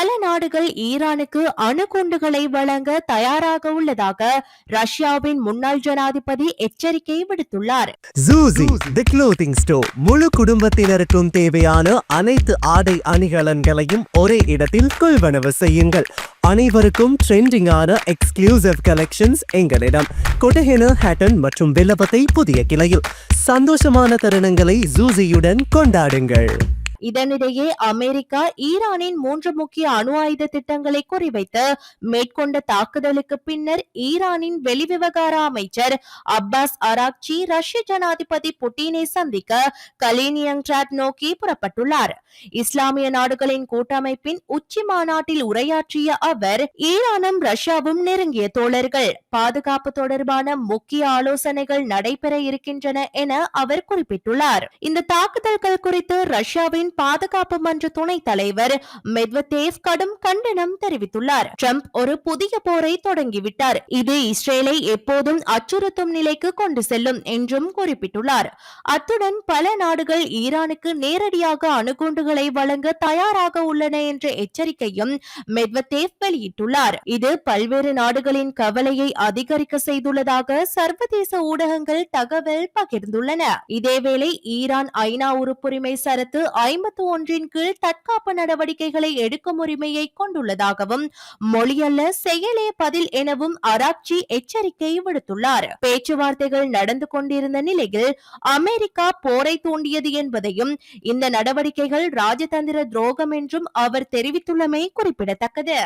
பல நாடுகள் ஈரானுக்கு அணுகுண்டுகளை வழங்க தயாராக உள்ளதாக ரஷ்யாவின் முன்னாள் ஜனாதிபதி எச்சரிக்கை விடுத்துள்ளார். ஜூசி தி க்ளோத்திங் ஸ்டோர் முழு குடும்பத்தினருக்கும் தேவையான அனைத்து ஆடை அணிகலன்களையும் ஒரே இடத்தில் கொள்வனவு செய்யுங்கள். அனைவருக்கும் ட்ரெண்டிங்கான எக்ஸ்க்ளூசிவ் கலெக்ஷன்ஸ் எங்களிடம். கொட்டஹென ஹேட்டன் மற்றும் வில்லபத்தை புதிய கிளையில். சந்தோஷமான தருணங்களை ஜூசியுடன் கொண்டாடுங்கள். இதனிடையே அமெரிக்கா ஈரானின் மூன்று முக்கிய அணு ஆயுத திட்டங்களை குறிவைத்து மேற்கொண்ட தாக்குதலுக்கு பின்னர் ஈரானின் வெளிவிவகார அமைச்சர் அப்பாஸ் அராக்சி ரஷ்ய ஜனாதிபதி புட்டினை சந்திக்க கலினியங்ராட் நோக்கி புறப்பட்டுள்ளார். இஸ்லாமிய நாடுகளின் கூட்டமைப்பின் உச்சி மாநாட்டில் உரையாற்றிய அவர் ஈரானும் ரஷ்யாவும் நெருங்கிய தோழர்கள் பாதுகாப்பு தொடர்பான முக்கிய ஆலோசனைகள் நடைபெற இருக்கின்றன என அவர் குறிப்பிட்டுள்ளார். இந்த தாக்குதல்கள் குறித்து ரஷ்யாவின் நாட்டின் பாதுகாப்பு மன்ற துணைத் தலைவர் மெத்வதேவ் கடும் கண்டனம் தெரிவித்துள்ளார். ட்ரம்ப் ஒரு புதிய போரை தொடங்கிவிட்டார். இது இஸ்ரேலை எப்போதும் அச்சுறுத்தும் நிலைக்கு கொண்டு செல்லும் என்றும் குறிப்பிட்டுள்ளார். அத்துடன் பல நாடுகள் ஈரானுக்கு நேரடியாக அணுகுண்டுகளை வழங்க தயாராக உள்ளன என்ற எச்சரிக்கையும் மெத்வதேவ் வெளியிட்டுள்ளார். இது பல்வேறு நாடுகளின் கவலையை அதிகரிக்க செய்துள்ளதாக சர்வதேச ஊடகங்கள் தகவல் பகிர்ந்துள்ளன. இதேவேளை ஈரான் ஐநா உறுப்புரிமை சரத்து ஐம்பத்து ஒன்றின் கீழ் தற்காப்பு நடவடிக்கைகளை எடுக்கும் உரிமையை கொண்டுள்ளதாகவும் மொழியல்ல செயலே பதில் எனவும் அராக்சி எச்சரிக்கை விடுத்துள்ளார். பேச்சுவார்த்தைகள் நடந்து கொண்டிருந்த நிலையில் அமெரிக்கா போரை தூண்டியது என்பதையும் இந்த நடவடிக்கைகள் ராஜதந்திர துரோகம் என்றும் அவர் தெரிவித்துள்ளமை குறிப்பிடத்தக்கது.